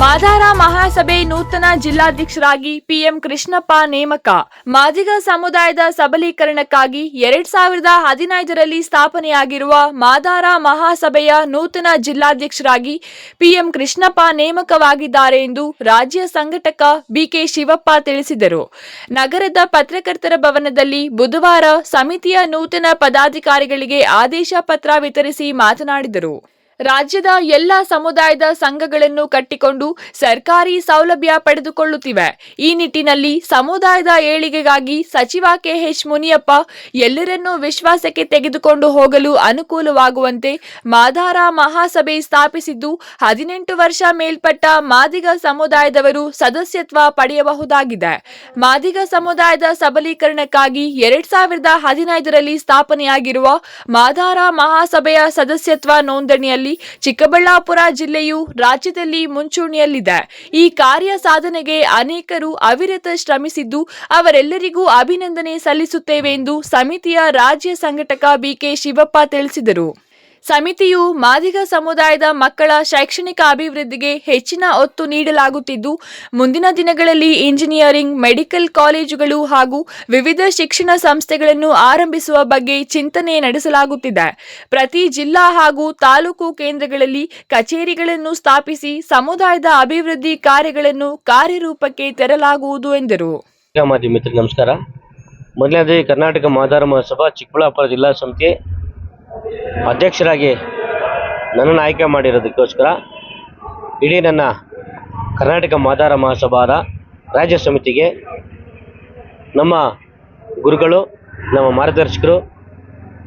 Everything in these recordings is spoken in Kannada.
ಮಾದಾರ ಮಹಾಸಭೆ ನೂತನ ಜಿಲ್ಲಾಧ್ಯಕ್ಷರಾಗಿ ಪಿಎಂ ಕೃಷ್ಣಪ್ಪ ನೇಮಕ. ಮಾದಿಗ ಸಮುದಾಯದ ಸಬಲೀಕರಣಕ್ಕಾಗಿ ಎರಡ್ ಸಾವಿರದ ಹದಿನೈದರಲ್ಲಿ ಸ್ಥಾಪನೆಯಾಗಿರುವ ಮಾದಾರ ಮಹಾಸಭೆಯ ನೂತನ ಜಿಲ್ಲಾಧ್ಯಕ್ಷರಾಗಿ ಪಿಎಂ ಕೃಷ್ಣಪ್ಪ ನೇಮಕವಾಗಿದ್ದಾರೆ ಎಂದು ರಾಜ್ಯ ಸಂಘಟಕ ಬಿಕೆ ಶಿವಪ್ಪ ತಿಳಿಸಿದರು. ನಗರದ ಪತ್ರಕರ್ತರ ಭವನದಲ್ಲಿ ಬುಧವಾರ ಸಮಿತಿಯ ನೂತನ ಪದಾಧಿಕಾರಿಗಳಿಗೆ ಆದೇಶ ಪತ್ರ ವಿತರಿಸಿ ಮಾತನಾಡಿದರು. ರಾಜ್ಯದ ಎಲ್ಲ ಸಮುದಾಯದ ಸಂಘಗಳನ್ನು ಕಟ್ಟಿಕೊಂಡು ಸರ್ಕಾರಿ ಸೌಲಭ್ಯ ಪಡೆದುಕೊಳ್ಳುತ್ತಿವೆ. ಈ ನಿಟ್ಟಿನಲ್ಲಿ ಸಮುದಾಯದ ಏಳಿಗೆಗಾಗಿ ಸಚಿವ ಕೆಎಚ್ ಮುನಿಯಪ್ಪ ಎಲ್ಲರನ್ನೂ ವಿಶ್ವಾಸಕ್ಕೆ ತೆಗೆದುಕೊಂಡು ಹೋಗಲು ಅನುಕೂಲವಾಗುವಂತೆ ಮಾದಾರ ಮಹಾಸಭೆ ಸ್ಥಾಪಿಸಿದ್ದು, ಹದಿನೆಂಟು ವರ್ಷ ಮೇಲ್ಪಟ್ಟ ಮಾದಿಗ ಸಮುದಾಯದವರು ಸದಸ್ಯತ್ವ ಪಡೆಯಬಹುದಾಗಿದೆ. ಮಾದಿಗ ಸಮುದಾಯದ ಸಬಲೀಕರಣಕ್ಕಾಗಿ ಎರಡ್ ಸಾವಿರದ ಹದಿನೈದರಲ್ಲಿ ಸ್ಥಾಪನೆಯಾಗಿರುವ ಮಾದಾರ ಮಹಾಸಭೆಯ ಸದಸ್ಯತ್ವ ನೋಂದಣಿಯಲ್ಲಿ ಚಿಕ್ಕಬಳ್ಳಾಪುರ ಜಿಲ್ಲೆಯು ರಾಜ್ಯದಲ್ಲಿ ಮುಂಚೂಣಿಯಲ್ಲಿದೆ. ಈ ಕಾರ್ಯ ಸಾಧನೆಗೆ ಅನೇಕರು ಅವಿರತ ಶ್ರಮಿಸಿದ್ದು, ಅವರೆಲ್ಲರಿಗೂ ಅಭಿನಂದನೆ ಸಲ್ಲಿಸುತ್ತೇವೆ ಎಂದು ಸಮಿತಿಯ ರಾಜ್ಯ ಸಂಘಟಕ ಬಿಕೆ ಶಿವಪ್ಪ ತಿಳಿಸಿದರು. ಸಮಿತಿಯು ಮಾದಿಗ ಸಮುದಾಯದ ಮಕ್ಕಳ ಶೈಕ್ಷಣಿಕ ಅಭಿವೃದ್ಧಿಗೆ ಹೆಚ್ಚಿನ ಒತ್ತು ನೀಡಲಾಗುತ್ತಿದ್ದು, ಮುಂದಿನ ದಿನಗಳಲ್ಲಿ ಇಂಜಿನಿಯರಿಂಗ್, ಮೆಡಿಕಲ್ ಕಾಲೇಜುಗಳು ಹಾಗೂ ವಿವಿಧ ಶಿಕ್ಷಣ ಸಂಸ್ಥೆಗಳನ್ನು ಆರಂಭಿಸುವ ಬಗ್ಗೆ ಚಿಂತನೆ ನಡೆಸಲಾಗುತ್ತಿದೆ. ಪ್ರತಿ ಜಿಲ್ಲಾ ಹಾಗೂ ತಾಲೂಕು ಕೇಂದ್ರಗಳಲ್ಲಿ ಕಚೇರಿಗಳನ್ನು ಸ್ಥಾಪಿಸಿ ಸಮುದಾಯದ ಅಭಿವೃದ್ಧಿ ಕಾರ್ಯಗಳನ್ನು ಕಾರ್ಯರೂಪಕ್ಕೆ ತರಲಾಗುವುದು ಎಂದರು. ನಮಸ್ಕಾರ. ಮೊದಲನೇದಾಗಿ ಕರ್ನಾಟಕ ಮಾದಾರ ಮಹಾಸಭಾ ಚಿಕ್ಕಬಳ್ಳಾಪುರ ಜಿಲ್ಲಾ ಸಮಿತಿ ಅಧ್ಯಕ್ಷರಾಗಿ ನನ್ನನ್ನು ಆಯ್ಕೆ ಮಾಡಿರೋದಕ್ಕೋಸ್ಕರ ಇಡೀ ನನ್ನ ಕರ್ನಾಟಕ ಮಾದಾರ ಮಹಾಸಭಾದ ರಾಜ್ಯ ಸಮಿತಿಗೆ ನಮ್ಮ ಗುರುಗಳು, ನಮ್ಮ ಮಾರ್ಗದರ್ಶಕರು,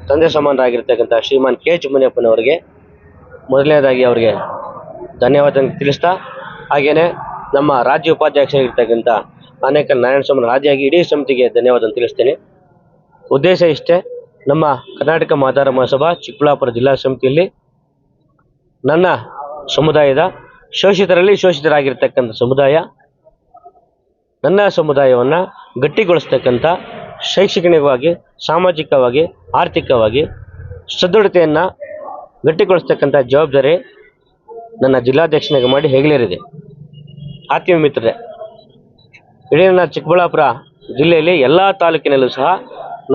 ತಂದೆ ಸಮಾನರಾಗಿರ್ತಕ್ಕಂಥ ಶ್ರೀಮಾನ್ ಕೆ ಎಚ್ ಮುನಿಯಪ್ಪನವರಿಗೆ ಮೊದಲನೇದಾಗಿ ಅವರಿಗೆ ಧನ್ಯವಾದ ತಿಳಿಸ್ತಾ ಹಾಗೆಯೇ ನಮ್ಮ ರಾಜ್ಯ ಉಪಾಧ್ಯಕ್ಷರಾಗಿರ್ತಕ್ಕಂಥ ಆನೇಕಲ್ ನಾರಾಯಣ ಸ್ವಾಮಿ ರಾಜ್ಯಾಗಿ ಇಡೀ ಸಮಿತಿಗೆ ಧನ್ಯವಾದ ತಿಳಿಸ್ತೇನೆ. ಉದ್ದೇಶ ಇಷ್ಟೇ ನಮ್ಮ ಕರ್ನಾಟಕ ಮಾತಾರ ಮಹಾಸಭಾ ಚಿಕ್ಕಬಳ್ಳಾಪುರ ಜಿಲ್ಲಾ ಸಮಿತಿಯಲ್ಲಿ ನನ್ನ ಸಮುದಾಯದ ಶೋಷಿತರಲ್ಲಿ ಶೋಷಿತರಾಗಿರ್ತಕ್ಕಂಥ ಸಮುದಾಯ, ನನ್ನ ಸಮುದಾಯವನ್ನು ಗಟ್ಟಿಗೊಳಿಸ್ತಕ್ಕಂಥ ಶೈಕ್ಷಣಿಕವಾಗಿ, ಸಾಮಾಜಿಕವಾಗಿ, ಆರ್ಥಿಕವಾಗಿ ಸದೃಢತೆಯನ್ನು ಗಟ್ಟಿಗೊಳಿಸ್ತಕ್ಕಂಥ ಜವಾಬ್ದಾರಿ ನನ್ನ ಜಿಲ್ಲಾಧ್ಯಕ್ಷನಿಗೆ ಮಾಡಿ ಹೆಗಲೇರಿದೆ ಆತ್ಮೀಯ ಮಿತ್ರರೇ ಇಡೀ ನನ್ನ ಚಿಕ್ಕಬಳ್ಳಾಪುರ ಜಿಲ್ಲೆಯಲ್ಲಿ ಎಲ್ಲ ತಾಲೂಕಿನಲ್ಲೂ ಸಹ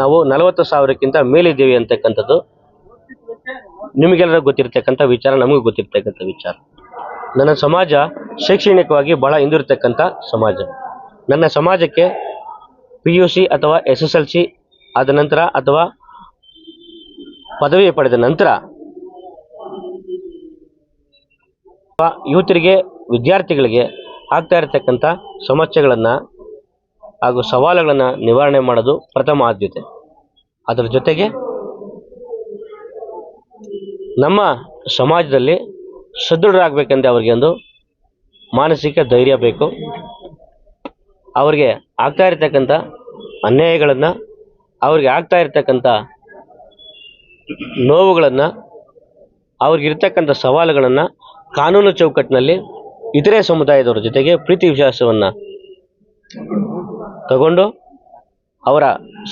ನಾವು ನಲವತ್ತು ಸಾವಿರಕ್ಕಿಂತ ಮೇಲಿದ್ದೀವಿ ಅಂತಕ್ಕಂಥದ್ದು. ನಿಮಗೆಲ್ಲರೂ ಗೊತ್ತಿರ್ತಕ್ಕಂಥ ವಿಚಾರ, ನಮಗೂ ಗೊತ್ತಿರ್ತಕ್ಕಂಥ ವಿಚಾರ. ನನ್ನ ಸಮಾಜ ಶೈಕ್ಷಣಿಕವಾಗಿ ಬಹಳ ಹಿಂದಿರ್ತಕ್ಕಂಥ ಸಮಾಜ. ನನ್ನ ಸಮಾಜಕ್ಕೆ ಪಿ ಯು ಸಿ ಅಥವಾ ಎಸ್ ಎಸ್ ಎಲ್ ಸಿ ಆದ ನಂತರ ಅಥವಾ ಪದವಿ ಪಡೆದ ನಂತರ ಯುವತರಿಗೆ ವಿದ್ಯಾರ್ಥಿಗಳಿಗೆ ಆಗ್ತಾ ಇರತಕ್ಕಂಥ ಸಮಸ್ಯೆಗಳನ್ನು ಹಾಗೂ ಸವಾಲುಗಳನ್ನು ನಿವಾರಣೆ ಮಾಡೋದು ಪ್ರಥಮ ಆದ್ಯತೆ. ಅದರ ಜೊತೆಗೆ ನಮ್ಮ ಸಮಾಜದಲ್ಲಿ ಸದೃಢರಾಗಬೇಕೆಂದ್ರೆ ಅವರಿಗೆ ಒಂದು ಮಾನಸಿಕ ಧೈರ್ಯ ಬೇಕು. ಅವರಿಗೆ ಆಗ್ತಾ ಇರತಕ್ಕಂಥ ಅನ್ಯಾಯಗಳನ್ನು, ಅವ್ರಿಗೆ ಆಗ್ತಾ ಇರತಕ್ಕಂಥ ನೋವುಗಳನ್ನು ಅವ್ರಿಗಿರ್ತಕ್ಕಂಥ ಸವಾಲುಗಳನ್ನು ಕಾನೂನು ಚೌಕಟ್ಟಿನಲ್ಲಿ ಇತರೆ ಸಮುದಾಯದವರ ಜೊತೆಗೆ ಪ್ರೀತಿ ವಿಶ್ವಾಸವನ್ನು ತಗೊಂಡು ಅವರ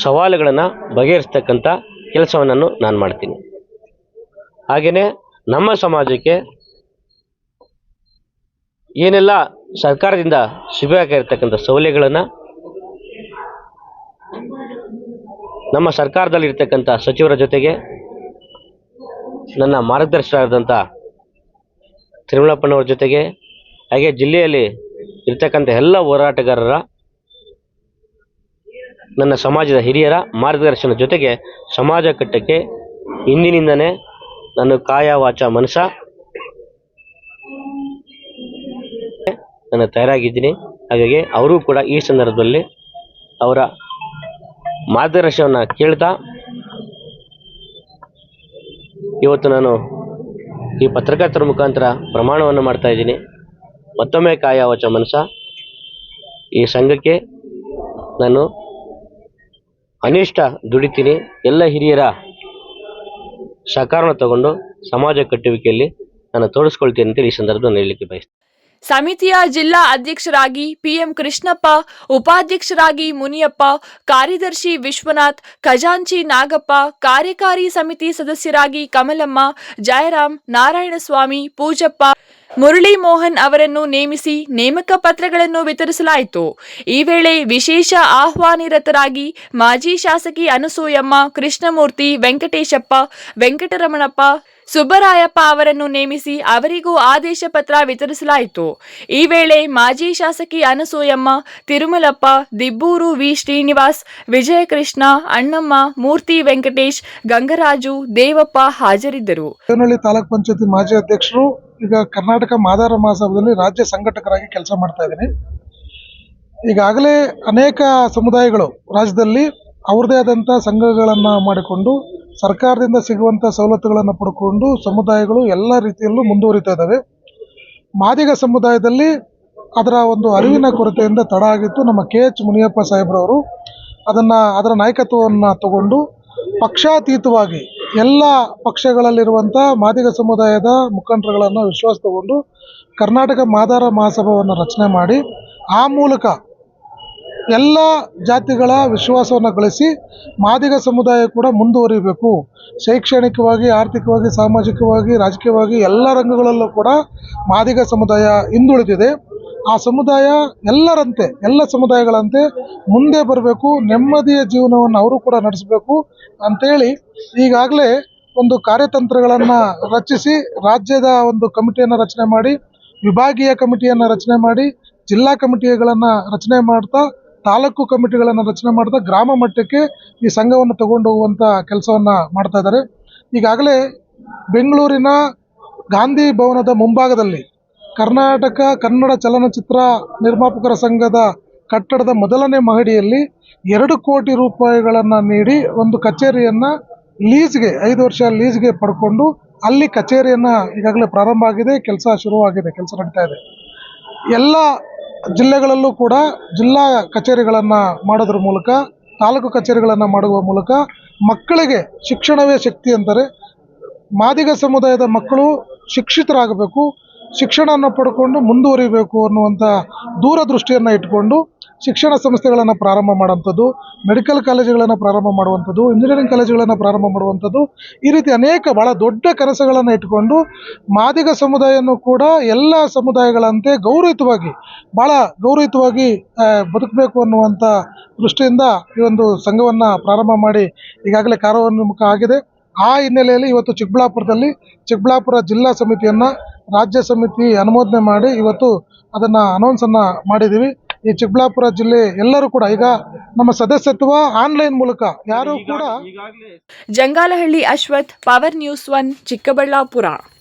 ಸವಾಲುಗಳನ್ನು ಬಗೆಹರಿಸ್ತಕ್ಕಂಥ ಕೆಲಸವನ್ನು ನಾನು ಮಾಡ್ತೀನಿ. ಹಾಗೆಯೇ ನಮ್ಮ ಸಮಾಜಕ್ಕೆ ಏನೆಲ್ಲ ಸರ್ಕಾರದಿಂದ ಸಿಗಬೇಕಾಗಿರ್ತಕ್ಕಂಥ ಸೌಲಭ್ಯಗಳನ್ನು ನಮ್ಮ ಸರ್ಕಾರದಲ್ಲಿರ್ತಕ್ಕಂಥ ಸಚಿವರ ಜೊತೆಗೆ ನನ್ನ ಮಾರ್ಗದರ್ಶಕರಾದಂಥ ತಿರುಮಲಪ್ಪನವ್ರ ಜೊತೆಗೆ, ಹಾಗೆ ಜಿಲ್ಲೆಯಲ್ಲಿ ಇರ್ತಕ್ಕಂಥ ಎಲ್ಲ ಹೋರಾಟಗಾರರ ನನ್ನ ಸಮಾಜದ ಹಿರಿಯರ ಮಾರ್ಗದರ್ಶನ ಜೊತೆಗೆ ಸಮಾಜ ಕಟ್ಟಕ್ಕೆ ಇಂದಿನಿಂದನೇ ನಾನು ಕಾಯ ವಾಚ ಮನಸ ನಾನು ತಯಾರಾಗಿದ್ದೀನಿ. ಹಾಗಾಗಿ ಅವರೂ ಕೂಡ ಈ ಸಂದರ್ಭದಲ್ಲಿ ಅವರ ಮಾರ್ಗದರ್ಶನವನ್ನು ಕೇಳ್ತಾ ಇವತ್ತು ನಾನು ಈ ಪತ್ರಕರ್ತರ ಮುಖಾಂತರ ಪ್ರಮಾಣವನ್ನು ಮಾಡ್ತಾ ಇದ್ದೀನಿ. ಮತ್ತೊಮ್ಮೆ ಕಾಯ ವಾಚ ಮನಸ ಈ ಸಂಘಕ್ಕೆ ನಾನು ಅನಿಷ್ಟ ದುಡಿತೀನಿ. ಎಲ್ಲ ಹಿರಿಯರ ಸಹಕಾರನ ತಗೊಂಡು ಸಮಾಜ ಕಟ್ಟುವಿಕೆಯಲ್ಲಿ ನಾನು ತೋರಿಸ್ಕೊಳ್ತೀನಿ ಅಂತೇಳಿ ಈ ಸಂದರ್ಭದಲ್ಲಿ ಹೇಳಲಿಕ್ಕೆ ಬಯಸ್ತೀನಿ. ಸಮಿತಿಯ ಜಿಲ್ಲಾ ಅಧ್ಯಕ್ಷರಾಗಿ ಪಿಎಂ ಕೃಷ್ಣಪ್ಪ, ಉಪಾಧ್ಯಕ್ಷರಾಗಿ ಮುನಿಯಪ್ಪ, ಕಾರ್ಯದರ್ಶಿ ವಿಶ್ವನಾಥ್, ಖಜಾಂಚಿ ನಾಗಪ್ಪ, ಕಾರ್ಯಕಾರಿ ಸಮಿತಿ ಸದಸ್ಯರಾಗಿ ಕಮಲಮ್ಮ, ಜಯರಾಮ್, ನಾರಾಯಣಸ್ವಾಮಿ, ಪೂಜಪ್ಪ ಮುರಳಿ ಮೋಹನ್ ಅವರನ್ನು ನೇಮಿಸಿ ನೇಮಕ ಪತ್ರಗಳನ್ನು ವಿತರಿಸಲಾಯಿತು. ಈ ವೇಳೆ ವಿಶೇಷ ಆಹ್ವಾನಿರತರಾಗಿ ಮಾಜಿ ಶಾಸಕಿ ಅನಸೂಯಮ್ಮ, ಕೃಷ್ಣಮೂರ್ತಿ, ವೆಂಕಟೇಶಪ್ಪ, ವೆಂಕಟರಮಣಪ್ಪ ಸುಬ್ಬರಾಯಪ್ಪ ಅವರನ್ನು ನೇಮಿಸಿ ಅವರಿಗೂ ಆದೇಶ ಪತ್ರ ವಿತರಿಸಲಾಯಿತು. ಈ ವೇಳೆ ಮಾಜಿ ಶಾಸಕಿ ಅನಸೂಯಮ್ಮ, ತಿರುಮಲಪ್ಪ, ದಿಬ್ಬೂರು ವಿ. ಶ್ರೀನಿವಾಸ್, ವಿಜಯಕೃಷ್ಣ, ಅಣ್ಣಮ್ಮ, ಮೂರ್ತಿ ವೆಂಕಟೇಶ್, ಗಂಗರಾಜು, ದೇವಪ್ಪ ಹಾಜರಿದ್ದರು. ತಾಲೂಕ್ ಪಂಚಾಯತಿ ಮಾಜಿ ಅಧ್ಯಕ್ಷರು ಈಗ ಕರ್ನಾಟಕ ಮಾದಾರ ಮಹಾಸಭದಲ್ಲಿ ರಾಜ್ಯ ಸಂಘಟಕರಾಗಿ ಕೆಲಸ ಮಾಡ್ತಾ ಇದ್ದೀನಿ. ಈಗಾಗಲೇ ಅನೇಕ ಸಮುದಾಯಗಳು ರಾಜ್ಯದಲ್ಲಿ ಅವ್ರದ್ದೇ ಆದಂಥ ಸಂಘಗಳನ್ನು ಮಾಡಿಕೊಂಡು ಸರ್ಕಾರದಿಂದ ಸಿಗುವಂಥ ಸವಲತ್ತುಗಳನ್ನು ಪಡ್ಕೊಂಡು ಸಮುದಾಯಗಳು ಎಲ್ಲ ರೀತಿಯಲ್ಲೂ ಮುಂದುವರಿತಾ ಇದ್ದಾವೆ. ಮಾದಿಗ ಸಮುದಾಯದಲ್ಲಿ ಅದರ ಒಂದು ಅರಿವಿನ ಕೊರತೆಯಿಂದ ತಡ ಆಗಿತ್ತು. ನಮ್ಮ ಕೆ ಎಚ್ ಮುನಿಯಪ್ಪ ಸಾಹೇಬ್ರವರು ಅದನ್ನು, ಅದರ ನಾಯಕತ್ವವನ್ನು ತಗೊಂಡು ಪಕ್ಷಾತೀತವಾಗಿ ಎಲ್ಲ ಪಕ್ಷಗಳಲ್ಲಿರುವಂಥ ಮಾದಿಗ ಸಮುದಾಯದ ಮುಖಂಡರುಗಳನ್ನು ವಿಶ್ವಾಸ ತಗೊಂಡು ಕರ್ನಾಟಕ ಮಾದಾರ ಮಹಾಸಭಾವನ್ನು ರಚನೆ ಮಾಡಿ ಆ ಮೂಲಕ ಎಲ್ಲ ಜಾತಿಗಳ ವಿಶ್ವಾಸವನ್ನು ಗಳಿಸಿ ಮಾದಿಗ ಸಮುದಾಯ ಕೂಡ ಮುಂದುವರಿಬೇಕು. ಶೈಕ್ಷಣಿಕವಾಗಿ, ಆರ್ಥಿಕವಾಗಿ, ಸಾಮಾಜಿಕವಾಗಿ, ರಾಜಕೀಯವಾಗಿ ಎಲ್ಲ ರಂಗಗಳಲ್ಲೂ ಕೂಡ ಮಾದಿಗ ಸಮುದಾಯ ಹಿಂದುಳಿದಿದೆ. ಆ ಸಮುದಾಯ ಎಲ್ಲರಂತೆ, ಎಲ್ಲ ಸಮುದಾಯಗಳಂತೆ ಮುಂದೆ ಬರಬೇಕು, ನೆಮ್ಮದಿಯ ಜೀವನವನ್ನು ಅವರು ಕೂಡ ನಡೆಸಬೇಕು ಅಂತೇಳಿ ಈಗಾಗಲೇ ಒಂದು ಕಾರ್ಯತಂತ್ರಗಳನ್ನು ರಚಿಸಿ ರಾಜ್ಯದ ಒಂದು ಕಮಿಟಿಯನ್ನು ರಚನೆ ಮಾಡಿ, ವಿಭಾಗೀಯ ಕಮಿಟಿಯನ್ನು ರಚನೆ ಮಾಡಿ, ಜಿಲ್ಲಾ ಕಮಿಟಿಗಳನ್ನು ರಚನೆ ಮಾಡ್ತಾ ತಾಲೂಕು ಕಮಿಟಿಗಳನ್ನು ರಚನೆ ಮಾಡ್ತಾ ಗ್ರಾಮ ಮಟ್ಟಕ್ಕೆ ಈ ಸಂಘವನ್ನು ತಗೊಂಡು ಹೋಗುವಂಥ ಕೆಲಸವನ್ನು ಮಾಡ್ತಾ ಇದ್ದಾರೆ. ಈಗಾಗಲೇ ಬೆಂಗಳೂರಿನ ಗಾಂಧಿ ಭವನದ ಮುಂಭಾಗದಲ್ಲಿ ಕರ್ನಾಟಕ ಕನ್ನಡ ಚಲನಚಿತ್ರ ನಿರ್ಮಾಪಕರ ಸಂಘದ ಕಟ್ಟಡದ ಮೊದಲನೇ ಮಹಡಿಯಲ್ಲಿ ಎರಡು ಕೋಟಿ ರೂಪಾಯಿಗಳನ್ನು ನೀಡಿ ಒಂದು ಕಚೇರಿಯನ್ನು ಲೀಸ್ಗೆ, ಐದು ವರ್ಷ ಲೀಸ್ಗೆ ಪಡ್ಕೊಂಡು ಅಲ್ಲಿ ಕಚೇರಿಯನ್ನು ಈಗಾಗಲೇ ಪ್ರಾರಂಭ ಆಗಿದೆ, ಕೆಲಸ ಶುರುವಾಗಿದೆ, ಕೆಲಸ ನಡೀತಾ ಇದೆ. ಎಲ್ಲ ಜಿಲ್ಲೆಗಳಲ್ಲೂ ಕೂಡ ಜಿಲ್ಲಾ ಕಚೇರಿಗಳನ್ನು ಮಾಡೋದ್ರ ಮೂಲಕ, ತಾಲೂಕು ಕಚೇರಿಗಳನ್ನು ಮಾಡುವ ಮೂಲಕ ಮಕ್ಕಳಿಗೆ ಶಿಕ್ಷಣವೇ ಶಕ್ತಿ ಅಂತಾರೆ ಮಾದಿಗ ಸಮುದಾಯದ ಮಕ್ಕಳು ಶಿಕ್ಷಿತರಾಗಬೇಕು, ಶಿಕ್ಷಣವನ್ನು ಪಡ್ಕೊಂಡು ಮುಂದುವರಿಬೇಕು ಅನ್ನುವಂಥ ದೂರದೃಷ್ಟಿಯನ್ನು ಇಟ್ಕೊಂಡು ಶಿಕ್ಷಣ ಸಂಸ್ಥೆಗಳನ್ನು ಪ್ರಾರಂಭ ಮಾಡುವಂಥದ್ದು ಮೆಡಿಕಲ್ ಕಾಲೇಜುಗಳನ್ನು ಪ್ರಾರಂಭ ಮಾಡುವಂಥದ್ದು ಇಂಜಿನಿಯರಿಂಗ್ ಕಾಲೇಜುಗಳನ್ನು ಪ್ರಾರಂಭ ಮಾಡುವಂಥದ್ದು ಈ ರೀತಿ ಅನೇಕ ಭಾಳ ದೊಡ್ಡ ಕನಸುಗಳನ್ನು ಇಟ್ಟುಕೊಂಡು ಮಾದಿಗ ಸಮುದಾಯವನ್ನು ಕೂಡ ಎಲ್ಲ ಸಮುದಾಯಗಳಂತೆ ಗೌರವಿತವಾಗಿ ಭಾಳ ಗೌರವಯುತವಾಗಿ ಆ, ಬದುಕಬೇಕು ಅನ್ನುವಂಥ ದೃಷ್ಟಿಯಿಂದ ಈ ಒಂದು ಸಂಘವನ್ನು ಪ್ರಾರಂಭ ಮಾಡಿ ಈಗಾಗಲೇ ಕಾರ್ಯೋನ್ಮುಖ ಆಗಿದೆ. ಆ ಹಿನ್ನೆಲೆಯಲ್ಲಿ ಇವತ್ತು ಚಿಕ್ಕಬಳ್ಳಾಪುರದಲ್ಲಿ ಚಿಕ್ಕಬಳ್ಳಾಪುರ ಜಿಲ್ಲಾ ಸಮಿತಿಯನ್ನು ರಾಜ್ಯ ಸಮಿತಿ ಅನುಮೋದನೆ ಮಾಡಿ ಇವತ್ತು ಅದನ್ನು ಅನೌನ್ಸನ್ನು ಮಾಡಿದ್ದೀವಿ. ಈ ಚಿಕ್ಕಬಳ್ಳಾಪುರ ಜಿಲ್ಲೆ ಎಲ್ಲರೂ ಕೂಡ ಈಗ ನಮ್ಮ ಸದಸ್ಯತ್ವ ಆನ್ಲೈನ್ ಮೂಲಕ ಯಾರು ಕೂಡ Jangalahalli Ashwath power news one Chikkaballapur.